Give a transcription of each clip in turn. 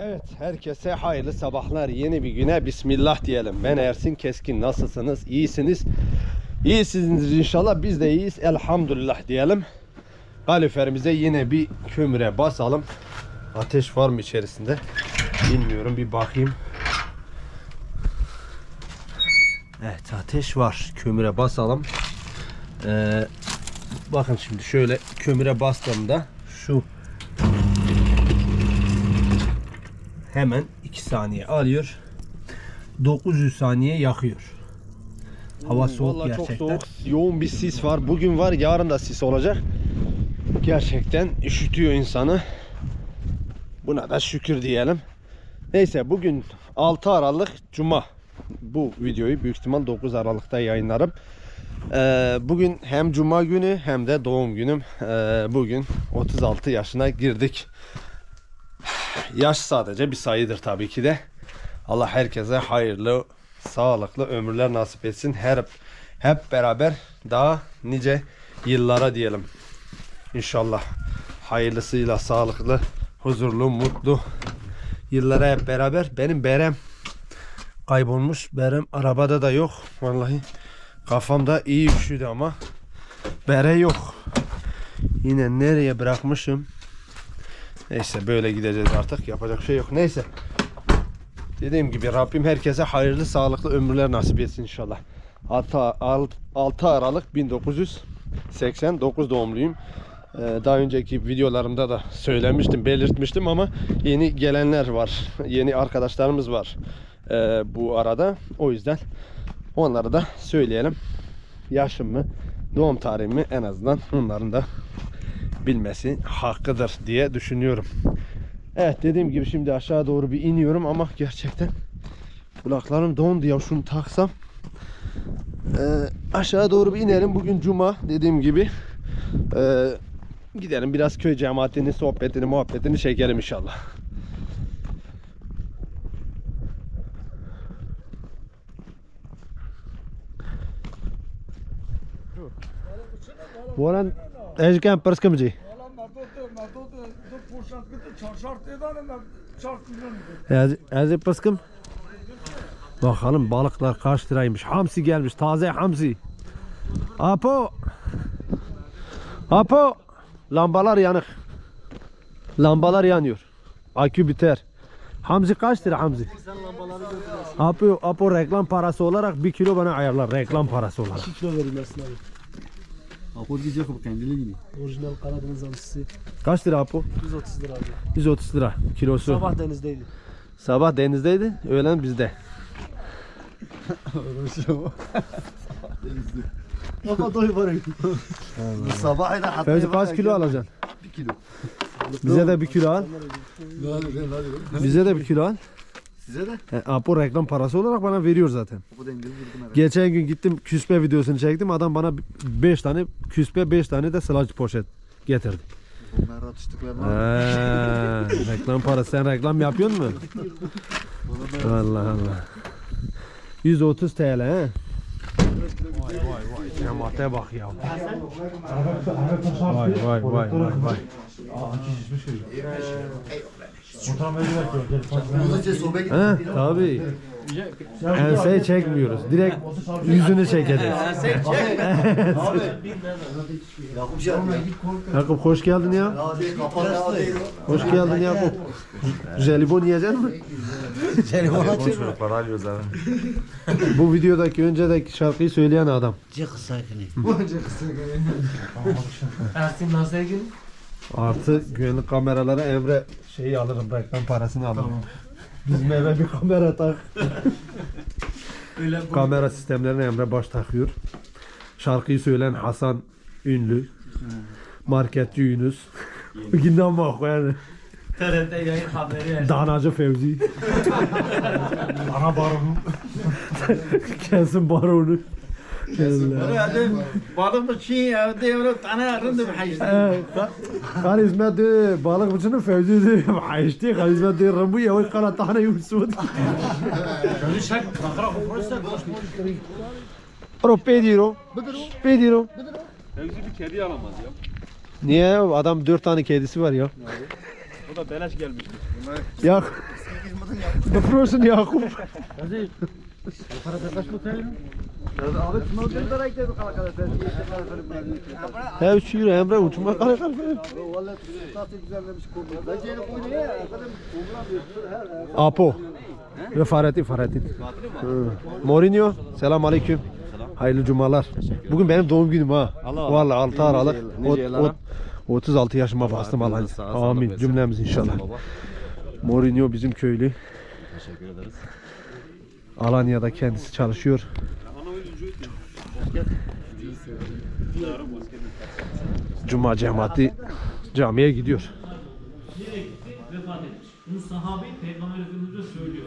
Evet, herkese hayırlı sabahlar. Yeni bir güne bismillah diyelim. Ben Ersin Keskin. Nasılsınız? İyisiniz? İyisiniz inşallah. Biz de iyiyiz. Elhamdülillah diyelim. Kaliferimize yine bir kömüre basalım. Ateş var mı içerisinde? Bilmiyorum. Bir bakayım. Evet, ateş var. Kömüre basalım. Ee, bakın şimdi şöyle kömüre bastığımda şu hemen 2 saniye alıyor. 900 saniye yakıyor. Hava soğuk Vallahi gerçekten. çok soğuk. Yoğun bir sis var. Bugün var, yarın da sis olacak. Gerçekten üşütüyor insanı. Buna da şükür diyelim. Neyse bugün 6 Aralık Cuma. Bu videoyu büyük ihtimal 9 Aralık'ta yayınlarım. Ee, bugün hem Cuma günü hem de doğum günüm. Ee, bugün 36 yaşına girdik. Yaş sadece bir sayıdır tabii ki de. Allah herkese hayırlı, sağlıklı ömürler nasip etsin. Her hep beraber daha nice yıllara diyelim. İnşallah hayırlısıyla sağlıklı, huzurlu, mutlu yıllara hep beraber. Benim berem kaybolmuş. Berem arabada da yok. Vallahi kafamda iyi üşüdü ama bere yok. Yine nereye bırakmışım? Neyse böyle gideceğiz artık. Yapacak şey yok. Neyse. Dediğim gibi Rabbim herkese hayırlı, sağlıklı ömürler nasip etsin inşallah. 6, 6 Aralık 1989 doğumluyum. Ee, Daha önceki videolarımda da söylemiştim, belirtmiştim ama yeni gelenler var. Yeni arkadaşlarımız var ee, bu arada. O yüzden onları da söyleyelim. Yaşımı, doğum tarihimi en azından onların da bilmesi hakkıdır diye düşünüyorum. Evet dediğim gibi şimdi aşağı doğru bir iniyorum ama gerçekten kulaklarım dondu ya şunu taksam. Ee, aşağı doğru bir inelim. Bugün cuma dediğim gibi. Ee, gidelim biraz köy cemaatinin sohbetini muhabbetini çekelim inşallah. Volan Ejken Pırskım ji. Valla metodu, metodu, du poşet gitti, çarşart edene ben çarş milyon gitti. Ez, ez Pırskım. Bakalım balıklar kaç liraymış. Hamsi gelmiş. Taze hamsi. Apo. Apo. Lambalar yanık. Lambalar yanıyor. Akü biter. Hamsi kaç lira Hamsi? Apo, Apo reklam parası olarak bir kilo bana ayarlar. Reklam parası olarak. kilo verilmesin abi. Akıl diyecek bu kendine gibi. Orijinal Karadeniz hamsisi Kaç lira Apo? 130 lira abi. 130 lira kilosu. Sabah, Sabah denizdeydi. denizdeydi. Öğlen bizde. Baba doy var. Sabah ile hatta Fevzi kaç kilo alacaksın? Bir kilo. Bize de bir kilo al. Hadi hadi. Bize de bir kilo al. Size de E, Apo reklam parası olarak bana veriyor zaten. bu dengeyi vurdum herhalde. Geçen gün gittim küspe videosunu çektim. Adam bana 5 tane küspe 5 tane de sılaç poşet getirdi. Onlar atıştıklarını. Ee, reklam parası. Sen reklam yapıyor musun? Allah Allah. 130 TL he. Vay vay vay. Cemaate bak ya. Vay vay vay vay vay. Hızlıca sohbet tabii. Enseyi çekmiyoruz. Direkt yüzünü çekeceğiz. Yakup şey yapıyor. Yakup hoş geldin ya. Ya değil kapat ya değil. Hoş geldin Yakup. Jelibon yiyecek mi? Bu videodaki öncedeki şarkıyı söyleyen adam. Ersin Nazegin. Artı güvenlik kameralara Emre şeyi alırım reklam parasını alırım. Bizim eve bir kamera tak. Öyle Kamera sistemlerine Emre baş takıyor. Şarkıyı söyleyen Hasan Ünlü. Marketçi Yunus. Bugünden bak yani. TRT yayın haberi. Danacı Fevzi. Ana baron. Kesin baronu. balık bıçı evde evre tane arındı haçtı. Karizmatı balık bıçının fevzi haçtı. Karizmatı rımbu yavaş kala tane yusud. Şöyle şak bakra kokursa Ro pediro. Pediro. Fevzi bir kedi alamaz ya. Niye? Adam dört tane kedisi var ya. O da beleş gelmiştir. Ya. Bıfrosun Yakup. Ya şu yürü Emre uçma kare kare. Apo. Ve Fahrettin Fahrettin. Mourinho. Selam aleyküm. Hayırlı cumalar. Bugün benim doğum günüm ha. Vallahi 6 Aralık. Ot- ot- 36 yaşıma bastım Allah. sağ ol, Amin cümlemiz inşallah. Mourinho bizim köylü. Teşekkür ederiz. Alanya'da kendisi çalışıyor. Cuma cemaati camiye gidiyor. Nereye gitti? Vefat etmiş. Bunu sahabi Peygamber Efendimiz'e söylüyor.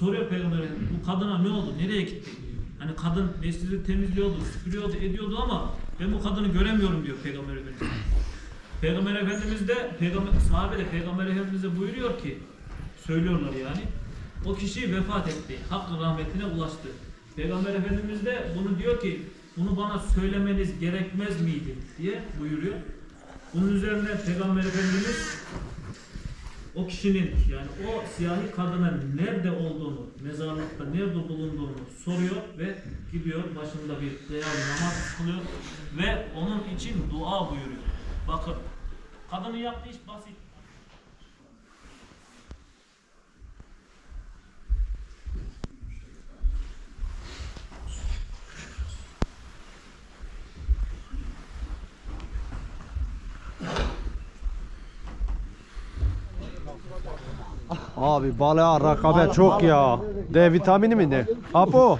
Soruyor Peygamber Efendimiz bu kadına ne oldu? Nereye gitti? Hani kadın neslini temizliyordu, süpürüyordu, ediyordu ama ben bu kadını göremiyorum diyor Peygamber Efendimiz. Peygamber Efendimiz de Peygamber, sahabe de Peygamber Efendimiz'e buyuruyor ki söylüyorlar yani. O kişi vefat etti. Hakkın rahmetine ulaştı. Peygamber Efendimiz de bunu diyor ki bunu bana söylemeniz gerekmez miydi diye buyuruyor. Bunun üzerine Peygamber Efendimiz o kişinin yani o siyahi kadının nerede olduğunu, mezarlıkta nerede bulunduğunu soruyor ve gidiyor başında bir bir namaz kılıyor ve onun için dua buyuruyor. Bakın kadının yaptığı iş basit. Abi balığa rakabet çok ya. D vitamini mi ne? Apo.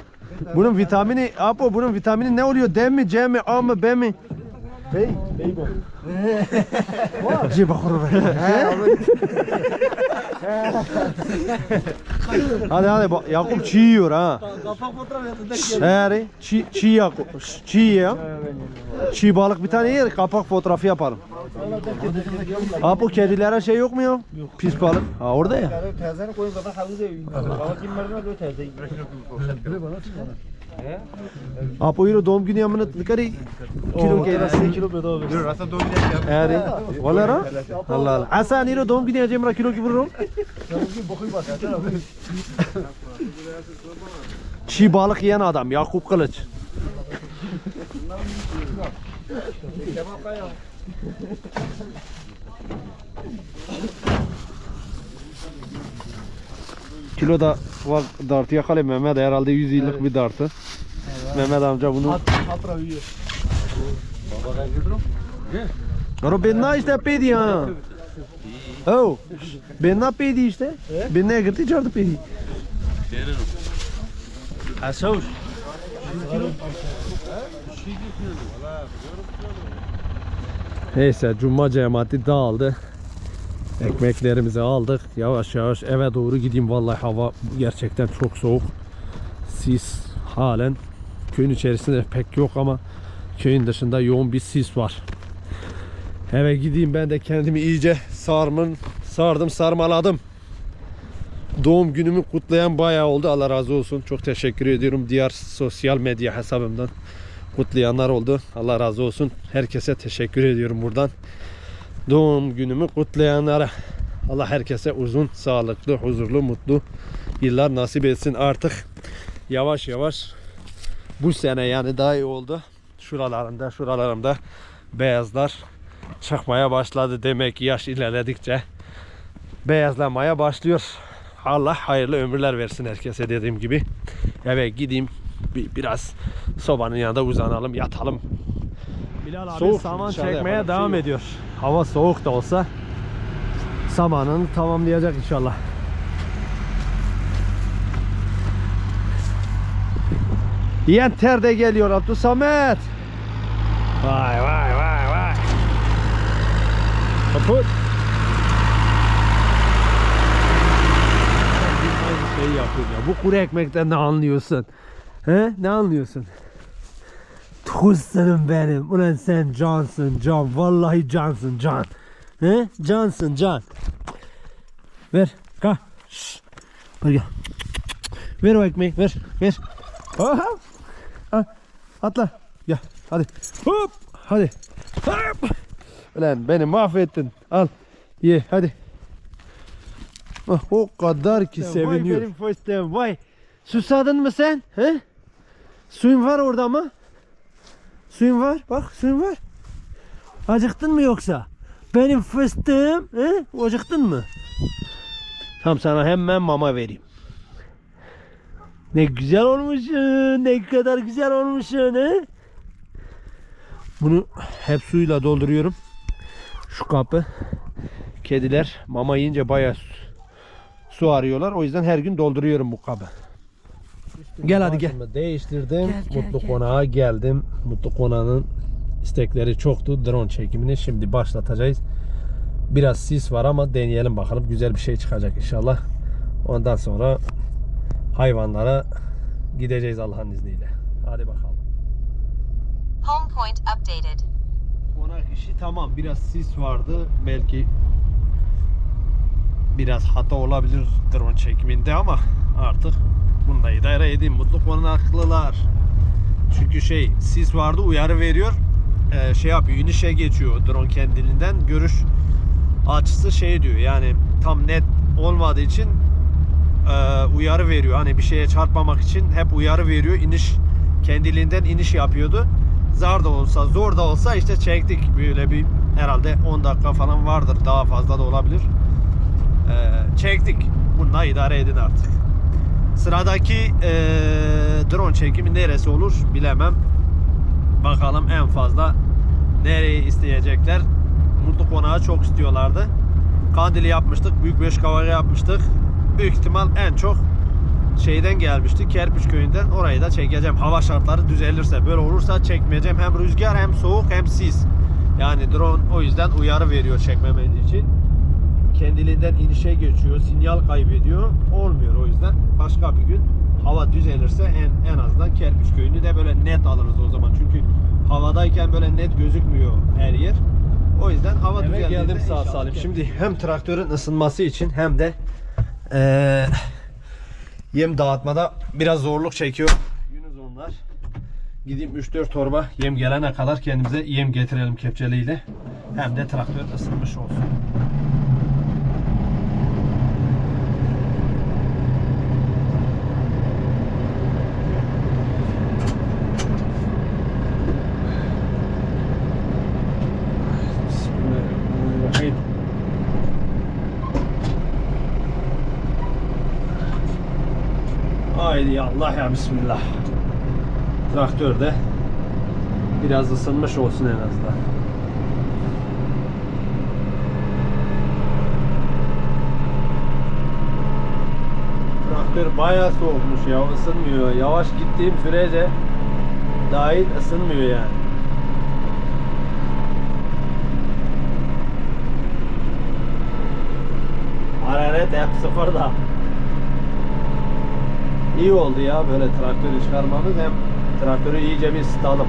Bunun vitamini, Apo bunun vitamini ne oluyor? D mi, C mi, A mı, B mi? Bey. Bey bu. Kuru be. hadi hadi bak, Yakup çiğ yiyor ha. Kapak fotoğraf yaptı. He çiğ, çiğ Yakup. Çiğ ya. Çiğ balık bir tane yer kapak fotoğrafı yapalım. Apo kedilere şey yok mu ya? Pis balık. Ha orada ya. Teyzeni koyun kadar havuza yiyin. Apo yürü doğum günü yamını lıkarı kilo gelmesi. kilo bedava. Eri. Valla ra? Allah Allah. Hasan yürü doğum günü yiyeceğim ra kilo gibi vururum. Çiğ balık yiyen adam Yakup Kılıç. Kilo da var dartı yakalayın Mehmet herhalde 100 yıllık bir dartı. Mehmet amca bunu Hatıra uyuyor. Aro benna işte pedi ha. Oh. Benna pedi işte. Benna girdi çardı pedi. Asavuş. Neyse cuma cemaati dağıldı. Ekmeklerimizi aldık. Yavaş yavaş eve doğru gideyim. Vallahi hava gerçekten çok soğuk. Sis halen köyün içerisinde pek yok ama köyün dışında yoğun bir sis var. Eve gideyim ben de kendimi iyice sarmın, sardım sarmaladım. Doğum günümü kutlayan bayağı oldu. Allah razı olsun. Çok teşekkür ediyorum diğer sosyal medya hesabımdan kutlayanlar oldu. Allah razı olsun. Herkese teşekkür ediyorum buradan. Doğum günümü kutlayanlara Allah herkese uzun, sağlıklı, huzurlu, mutlu yıllar nasip etsin. Artık yavaş yavaş bu sene yani daha iyi oldu. Şuralarında, şuralarımda beyazlar çıkmaya başladı. Demek ki yaş ilerledikçe beyazlamaya başlıyor. Allah hayırlı ömürler versin herkese dediğim gibi. Eve gideyim bir, biraz sobanın yanında uzanalım yatalım. Bilal abi Soğuk, saman çekmeye yapalım, devam şey ediyor. Hava soğuk da olsa samanını tamamlayacak inşallah. Yiyen ter de geliyor Abdülsamet. Vay vay vay vay. Kaput. Şeyi yapıyor ya. Bu kuru ekmekten ne anlıyorsun? He? Ne anlıyorsun? Tuzlarım benim. Ulan sen cansın can. Vallahi cansın can. He? Cansın can. Ver. Şşş. Ver gel. Ver o ekmeği. Ver. Ver. Aha. Ha. Atla. Gel. Hadi. Hop. Hadi. Hop. Ulan beni mahvettin. Al. Ye. Hadi. Ah, o kadar ki Vay seviniyor. benim fıstığım vay. Susadın mı sen? He? Suyun var orada mı? Suyun var. Bak suyun var. Acıktın mı yoksa? Benim fıstığım. He? Acıktın mı? Tam sana hemen mama vereyim. Ne güzel olmuşsun. Ne kadar güzel olmuşsun. He? Bunu hep suyla dolduruyorum. Şu kapı. Kediler mama yiyince bayağı su, arıyorlar. O yüzden her gün dolduruyorum bu kabı. Gel hadi gel. Değiştirdim. Mutlu konağa geldim. Mutlu konağının istekleri çoktu. Drone çekimini şimdi başlatacağız. Biraz sis var ama deneyelim bakalım. Güzel bir şey çıkacak inşallah. Ondan sonra hayvanlara gideceğiz Allah'ın izniyle. Hadi bakalım. Home point updated. Konak işi tamam. Biraz sis vardı. Belki biraz hata olabilir drone çekiminde ama artık bunu da idare edeyim. Mutlu konaklılar. Çünkü şey sis vardı uyarı veriyor. Ee, şey yapıyor inişe geçiyor drone kendiliğinden. Görüş açısı şey diyor yani tam net olmadığı için e, uyarı veriyor. Hani bir şeye çarpmamak için hep uyarı veriyor. İniş kendiliğinden iniş yapıyordu. Zar da olsa zor da olsa işte çektik böyle bir herhalde 10 dakika falan vardır daha fazla da olabilir. Ee, çektik. Bununla idare edin artık. Sıradaki ee, drone çekimi neresi olur bilemem. Bakalım en fazla nereyi isteyecekler. Mutlu Konağı çok istiyorlardı. Kandili yapmıştık. Büyük beş kavga yapmıştık. Büyük ihtimal en çok şeyden gelmişti. Kerpiç köyünden orayı da çekeceğim. Hava şartları düzelirse böyle olursa çekmeyeceğim. Hem rüzgar hem soğuk hem sis. Yani drone o yüzden uyarı veriyor çekmemeniz için. Kendiliğinden inişe geçiyor. Sinyal kaybediyor. Olmuyor o yüzden. Başka bir gün hava düzelirse en, en azından Kerpiç köyünü de böyle net alırız o zaman. Çünkü havadayken böyle net gözükmüyor her yer. O yüzden hava Eve düzeldiğinde geldim sağ salim. Şimdi hem traktörün ısınması için hem de eee, yem dağıtmada biraz zorluk çekiyor. Yunus onlar. Gideyim 3-4 torba yem gelene kadar kendimize yem getirelim kepçeliyle. Hem de traktör ısınmış olsun. Haydi Allah ya Bismillah. Traktör de biraz ısınmış olsun en azından. Traktör bayağı soğukmuş ya ısınmıyor. Yavaş gittiğim sürece dahil ısınmıyor yani. Hararet hep sıfırda. İyi oldu ya böyle traktörü çıkarmamız hem traktörü iyice bir ısıtalım.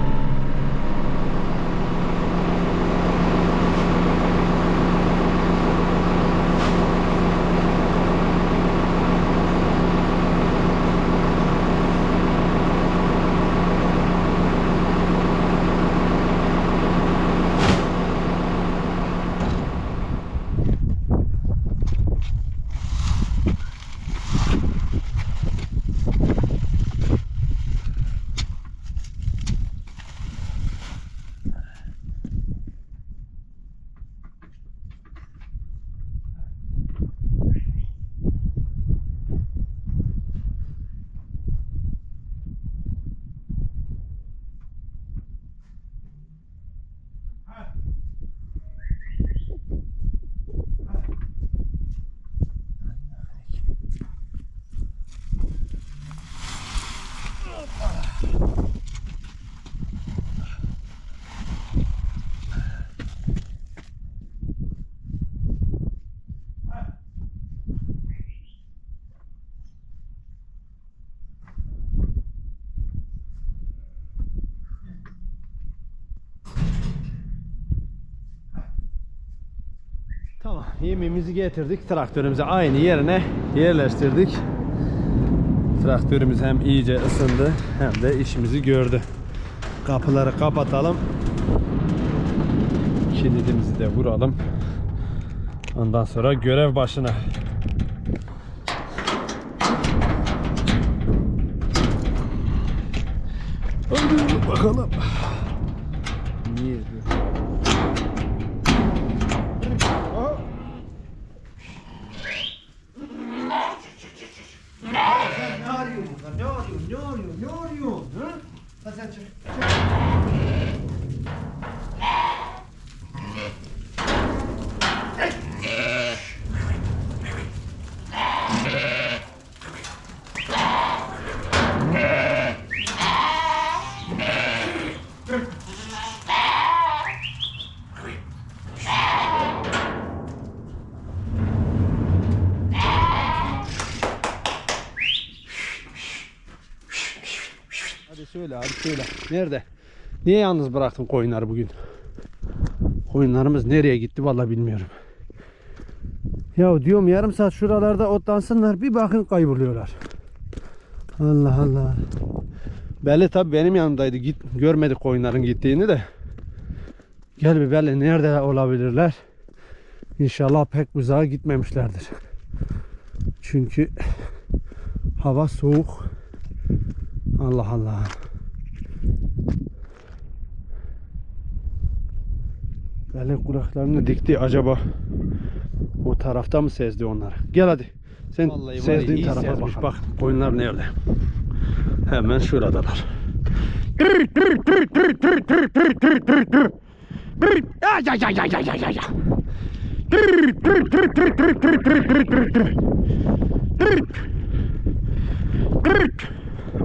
Tamam yemimizi getirdik traktörümüze aynı yerine yerleştirdik. Traktörümüz hem iyice ısındı hem de işimizi gördü. Kapıları kapatalım. Kilidimizi de vuralım. Ondan sonra görev başına. Nerede? Niye yalnız bıraktın koyunları bugün? Koyunlarımız nereye gitti vallahi bilmiyorum. Ya diyorum yarım saat şuralarda otlansınlar bir bakın kayboluyorlar. Allah Allah. Belli tabi benim yanımdaydı. Git, görmedi koyunların gittiğini de. Gel bir belli nerede olabilirler? İnşallah pek uzağa gitmemişlerdir. Çünkü hava soğuk. Allah Allah. Böyle kulaklarını dikti acaba o tarafta mı sezdi onları? Gel hadi. Sen sezdiğin tarafa bak. Bak koyunlar nerede? Hemen şuradalar. Ya ya ya ya ya ya ya ya.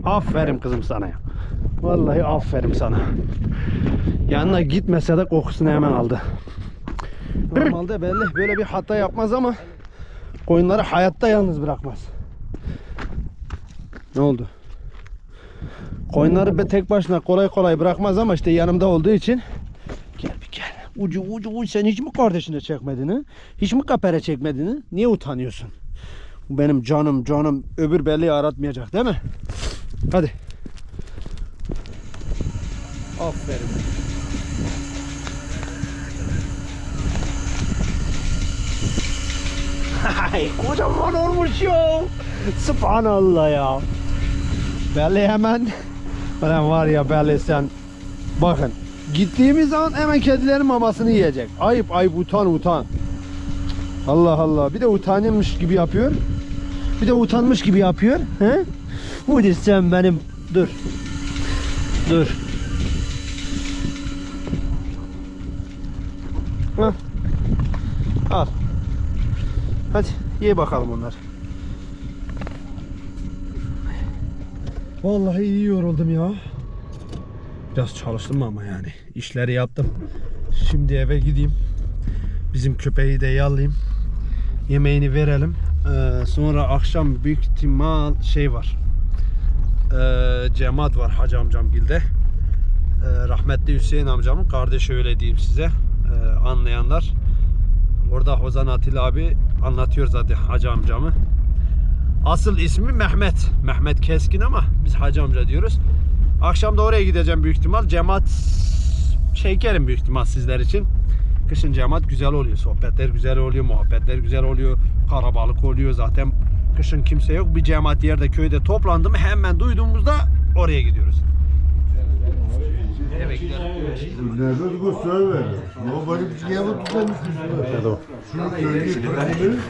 Aferin kızım sana ya. Vallahi aferin sana. Yanına gitmese de kokusunu hemen aldı. Normalde belli böyle bir hata yapmaz ama koyunları hayatta yalnız bırakmaz. Ne oldu? Koyunları be tek başına kolay kolay bırakmaz ama işte yanımda olduğu için gel bir gel. Ucu ucu ucu sen hiç mi kardeşine çekmedin ha? Hiç mi kapere çekmedin ha? Niye utanıyorsun? Benim canım canım öbür belleği aratmayacak değil mi? Hadi. Aferin. Hay kocaman olmuş ya. Subhanallah ya. Belli hemen. Ben var ya belli sen. Bakın. Gittiğimiz zaman hemen kedilerin mamasını yiyecek. Ayıp ayıp utan utan. Allah Allah. Bir de utanıyormuş gibi yapıyor. Bir de utanmış gibi yapıyor. He? Budur sen benim. Dur. Dur. Hah. Al. Hadi ye bakalım onlar. Vallahi iyi yoruldum ya. Biraz çalıştım ama yani. İşleri yaptım. Şimdi eve gideyim. Bizim köpeği de yallayayım. Yemeğini verelim. Ee, sonra akşam büyük ihtimal şey var. Ee, cemaat var Hacı amcamgilde. Ee, rahmetli Hüseyin amcamın kardeşi öyle diyeyim size. Ee, anlayanlar. Orada Hozan Atilla abi anlatıyor zaten Hacı amcamı. Asıl ismi Mehmet. Mehmet Keskin ama biz Hacı amca diyoruz. Akşam da oraya gideceğim büyük ihtimal. Cemaat çekerim büyük ihtimal sizler için. Kışın cemaat güzel oluyor. Sohbetler güzel oluyor. Muhabbetler güzel oluyor. Karabalık oluyor zaten. Kışın kimse yok. Bir cemaat yerde köyde toplandı mı hemen duyduğumuzda oraya gidiyoruz. Nerede göster ver. Nobody bir şey yapıp tutmamış. Şunu söyleyeyim.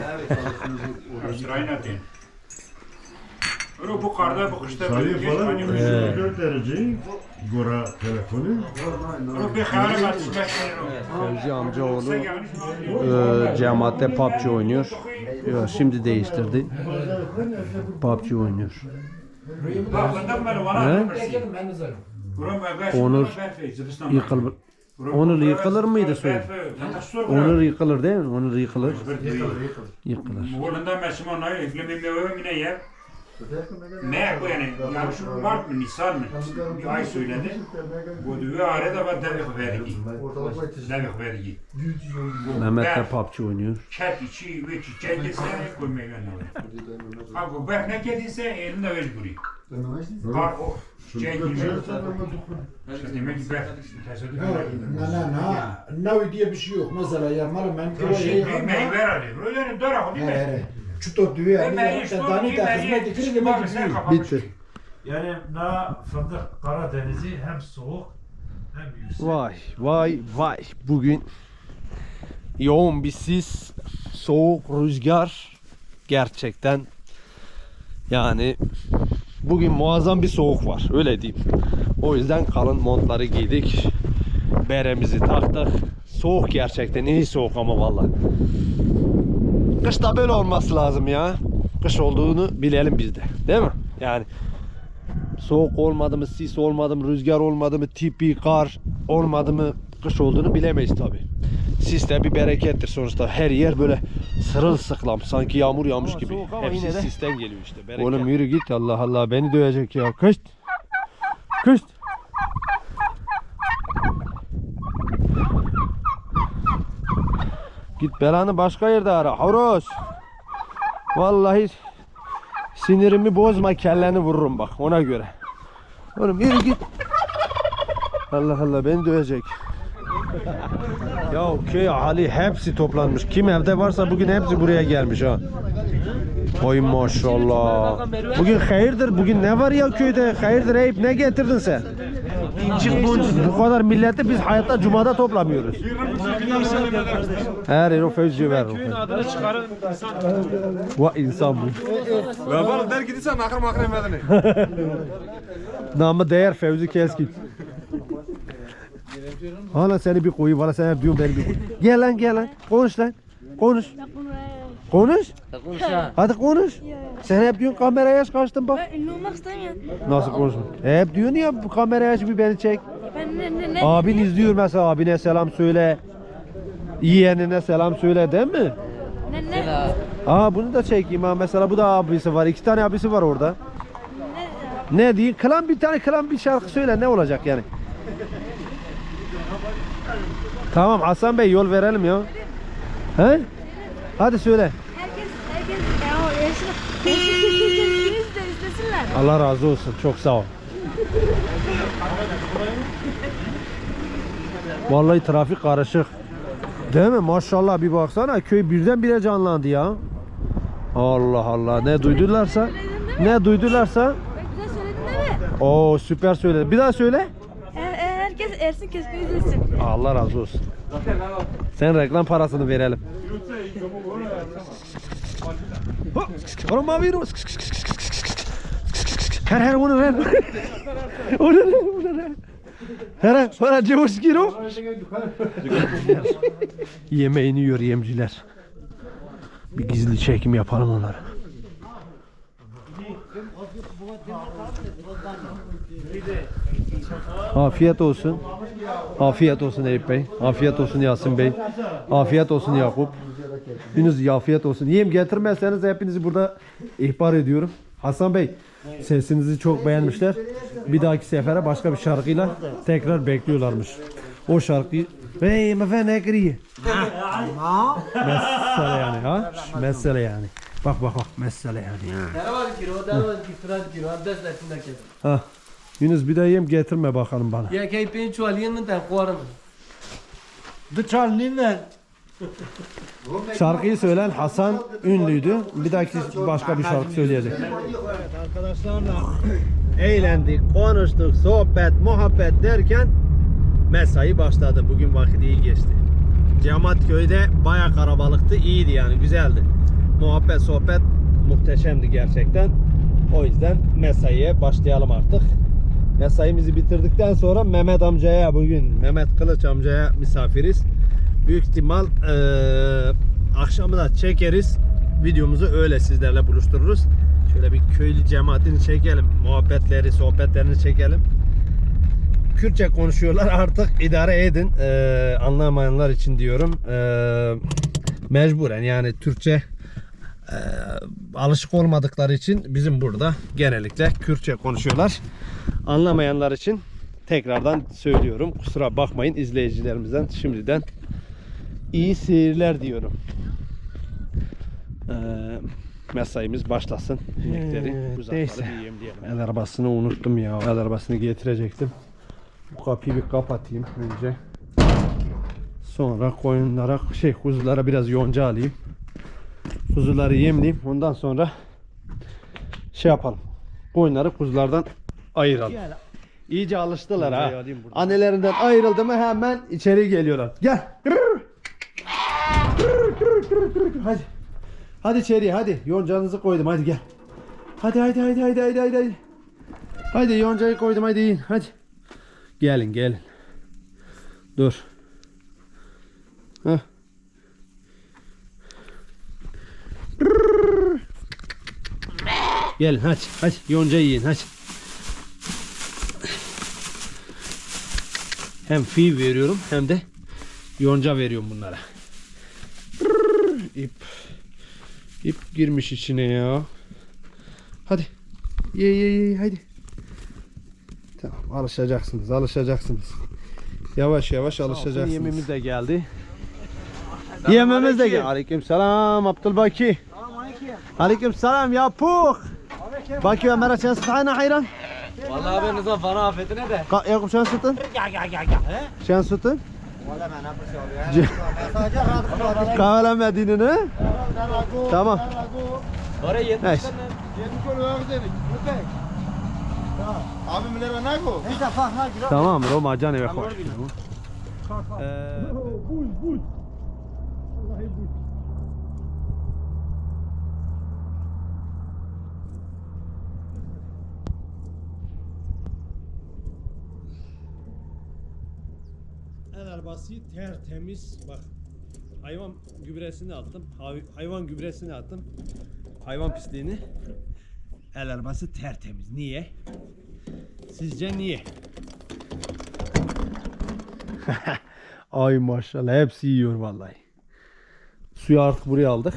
Bunu bu karda bu kışta bir falan. hani 24 derece. Gora telefonu. Fevzi amcaoğlu e, cemaatte PUBG oynuyor. Ya, şimdi değiştirdi. PUBG oynuyor. He? Onur Yıkıl, Onur yıkılır mıydı soyun? Onur yıkılır değil mi? Onur yıkılır. Yıkılır. Moğolunda Müslüman ayı eklemem ve yine ya. Ne bu yani? Ya şu Mart mı Nisan mı? Bir ay söyledi. Bu düve arada var devik vergi. Devik vergi. Mehmet de PUBG oynuyor. Ket içi ve çiçek ise koymaya gönderdi. Ha bu bek ne kediyse elinde mecburi. Var o çiçek gibi. Demek ki bek tesadüf Na na na. Navi diye bir şey yok. Mesela yarmalı ben ki o şey Şimdi meyve arıyor. Öyle dora o değil mi? Çuto düğü Ben yani ben ya. Dani bir de ben hizmet bir şey sen değil. kapamış. Bitti. Yani na fındık Karadeniz'i hem soğuk hem yüksek. Vay vay vay. Bugün yoğun bir sis, soğuk rüzgar gerçekten yani bugün muazzam bir soğuk var öyle diyeyim. O yüzden kalın montları giydik. Beremizi taktık. Soğuk gerçekten iyi soğuk ama vallahi. Kışta böyle olması lazım ya. Kış olduğunu bilelim biz de. Değil mi? Yani soğuk olmadı mı, sis olmadı mı, rüzgar olmadı mı, tipi, kar olmadı mı kış olduğunu bilemeyiz tabi. Sis de bir berekettir sonuçta. Her yer böyle sırılsıklam sanki yağmur yağmış gibi. Hepsi sisten geliyor işte. Bereket. Oğlum yürü git Allah Allah beni dövecek ya. Kışt. Kışt. Git belanı başka yerde ara. Horoz. Vallahi sinirimi bozma kelleni vururum bak ona göre. Oğlum yürü git. Allah Allah beni dövecek. Ya köy hali hepsi toplanmış. Kim evde varsa bugün hepsi buraya gelmiş ha. Oy maşallah. Bugün hayırdır? Bugün ne var ya köyde? Hayırdır Eyüp ne getirdin sen? Bu kadar milleti biz hayatta cumada toplamıyoruz. Her yer o fevzi ver. adını çıkarın insan Va insan bu. Ve bana der gidiysen nakır makır emredini. Namı değer Fevzi Keskin. Hala seni bir koyu valla sen hep diyorsun beni bir koy. Gel lan gel lan konuş lan konuş. Konuş. Hadi konuş. Sen hep diyorsun kameraya aç kaçtın bak. Ben ünlü olmak istemiyorum. Nasıl konuşma? Hep diyorsun ya bu kameraya aç bir beni çek. Ben ne ne ne? Abin izliyor mesela abine selam söyle. Yeğenine selam söyle değil mi? Ne ne? Aa bunu da çekeyim ha mesela bu da abisi var. iki tane abisi var orada. Ne diyeyim? Klan bir tane klan bir şarkı söyle ne olacak yani? Tamam Hasan Bey yol verelim ya. He? Hadi söyle. Herkes herkes ya kesin kesin de istesinler. Allah razı olsun. Çok sağ ol. Vallahi trafik karışık. Değil mi? Maşallah bir baksana köy birdenbire canlandı ya. Allah Allah. Ne duydularsa ne duydularsa? Oo süper söyledi. Bir daha söyle. Ersin Keskin izlesin. Allah razı olsun. Sen reklam parasını verelim. Koronavirüs. Her her onu ver. Onu ver, onu ver. Her para cevuz giro. Yemeğini yiyor yemciler. Bir gizli çekim yapalım onlara. Afiyet olsun. Afiyet olsun Eyüp Bey. Afiyet olsun Yasin Bey. Afiyet olsun Yakup. Hepiniz afiyet olsun. Yiyeyim getirmezseniz hepinizi burada ihbar ediyorum. Hasan Bey sesinizi çok beğenmişler. Bir dahaki sefere başka bir şarkıyla tekrar bekliyorlarmış. O şarkıyı Hey mefe ne kiriye? Mesele yani ha? Mesele yani. Bak bak bak mesele yani. Ha. Yunus bir daha yem getirme bakalım bana. Ya kay pincho alien men tan kuaran. Dıçal ninler. Şarkıyı söyleyen Hasan ünlüydü. Bir dahaki başka bir şarkı söyleyecek. arkadaşlarla eğlendik, konuştuk, sohbet, muhabbet derken mesai başladı. Bugün vakit iyi geçti. Cemat köyde baya karabalıktı, iyiydi yani güzeldi. Muhabbet, sohbet muhteşemdi gerçekten. O yüzden mesaiye başlayalım artık. Mesaimizi bitirdikten sonra Mehmet amcaya bugün Mehmet Kılıç amcaya misafiriz. Büyük ihtimal eee akşamı da çekeriz. Videomuzu öyle sizlerle buluştururuz. Şöyle bir köylü cemaatini çekelim. Muhabbetleri, sohbetlerini çekelim. Kürtçe konuşuyorlar artık idare edin. Eee, anlamayanlar için diyorum. Eee, mecburen yani Türkçe eee, alışık olmadıkları için bizim burada genellikle Kürtçe konuşuyorlar. Anlamayanlar için tekrardan söylüyorum. Kusura bakmayın izleyicilerimizden şimdiden iyi seyirler diyorum. Ee, mesaimiz başlasın. İnekleri uzakları bir yemleyelim. El arabasını unuttum ya. El arabasını getirecektim. Bu kapıyı bir kapatayım önce. Sonra koyunlara şey kuzulara biraz yonca alayım. Kuzuları yemleyeyim. Ondan sonra şey yapalım. koyunları kuzulardan ayıralım. İyice alıştılar ha. Annelerinden ayrıldı mı hemen içeri geliyorlar. Gel. Hadi. Hadi içeriye hadi. Yoncanızı koydum hadi gel. Hadi hadi hadi hadi hadi hadi. Hadi, hadi yoncayı koydum hadi yiyin hadi. Gelin gelin. Dur. Heh. Gelin hadi hadi yonca yiyin hadi. Hem fi veriyorum hem de yonca veriyorum bunlara. İp. İp girmiş içine ya. Hadi. Ye ye ye hadi. Tamam alışacaksınız alışacaksınız. Yavaş yavaş alışacaksınız. Yemimiz de geldi. Yememiz de geldi. Aleyküm selam Abdülbaki. Aleyküm selam ya puk. Baki Ömer'e sen sıtayına hayran. Vallahi ben nizam bana afetine de. Ka Yakup sen sıtın. Ya ya ya ya. Sen sıtın. Ce- Kahvelemediğini ne? Tamam. Oraya yetmiş Neyse. Abimlere ne ko? Neyse fahna gir. Tamam Roma can eve koy. Ee, El arabası tertemiz. Bak hayvan gübresini attım. Hay- Hayvan gübresini attım. Hayvan pisliğini. El arabası tertemiz. Niye? Sizce niye? Ay maşallah hepsi yiyor vallahi. Suyu artık buraya aldık.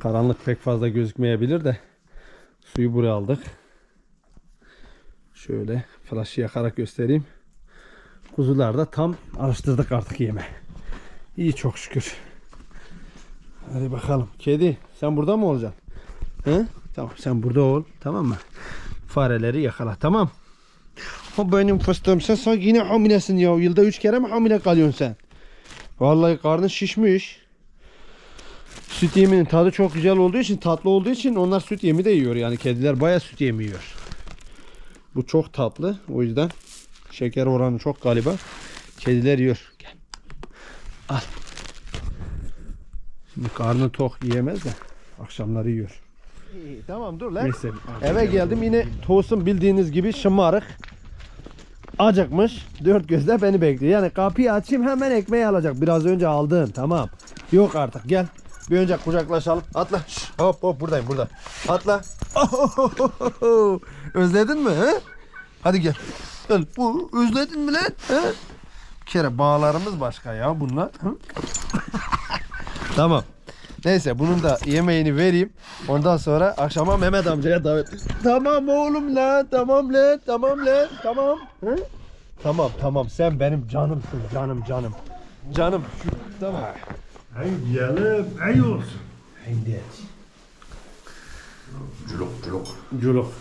Karanlık pek fazla gözükmeyebilir de suyu buraya aldık. Şöyle flaşı yakarak göstereyim. Kuzular da tam alıştırdık artık yeme. İyi çok şükür. Hadi bakalım. Kedi sen burada mı olacaksın? He? Tamam sen burada ol. Tamam mı? Fareleri yakala. Tamam. O benim fıstığım sen sanki yine hamilesin ya. Yılda üç kere mi hamile kalıyorsun sen? Vallahi karnın şişmiş. Süt yeminin tadı çok güzel olduğu için, tatlı olduğu için onlar süt yemi de yiyor. Yani kediler bayağı süt yemi yiyor. Bu çok tatlı. O yüzden şeker oranı çok galiba. Kediler yiyor. Gel. Al. Şimdi karnı tok yiyemez de akşamları yiyor. tamam dur lan. Neyse. Eve geldim yine tosun bildiğiniz gibi şımarık. Acıkmış. Dört gözle beni bekliyor. Yani kapıyı açayım hemen ekmeği alacak. Biraz önce aldın. Tamam. Yok artık gel. Bir önce kucaklaşalım. Atla. Şş, hop hop buradayım burada. Atla. Özledin mi? He? Hadi gel. Gel. Bu özledin mi lan? He? Bir kere bağlarımız başka ya bunlar. Hı? tamam. Neyse bunun da yemeğini vereyim. Ondan sonra akşama Mehmet amcaya davet. Tamam oğlum lan, tamam lan, tamam lan, tamam. Hı? Tamam tamam sen benim canımsın canım canım. Canım. Şu, tamam. Ey diyelim, ey olsun. Hindi. Culuk culuk. Culuk.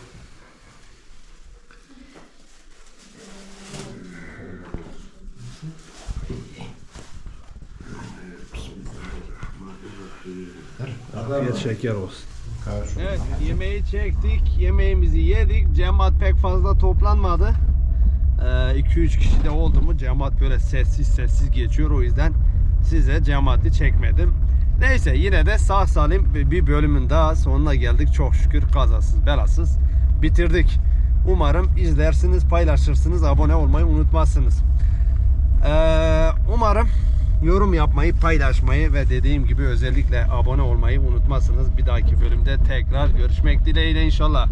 Afiyet şeker olsun. Evet yemeği çektik. Yemeğimizi yedik. Cemaat pek fazla toplanmadı. 2-3 kişi de oldu mu cemaat böyle sessiz sessiz geçiyor. O yüzden size cemaati çekmedim. Neyse yine de sağ salim bir bölümün daha sonuna geldik. Çok şükür kazasız belasız bitirdik. Umarım izlersiniz, paylaşırsınız, abone olmayı unutmazsınız. Ee, umarım yorum yapmayı, paylaşmayı ve dediğim gibi özellikle abone olmayı unutmazsınız. Bir dahaki bölümde tekrar görüşmek dileğiyle inşallah.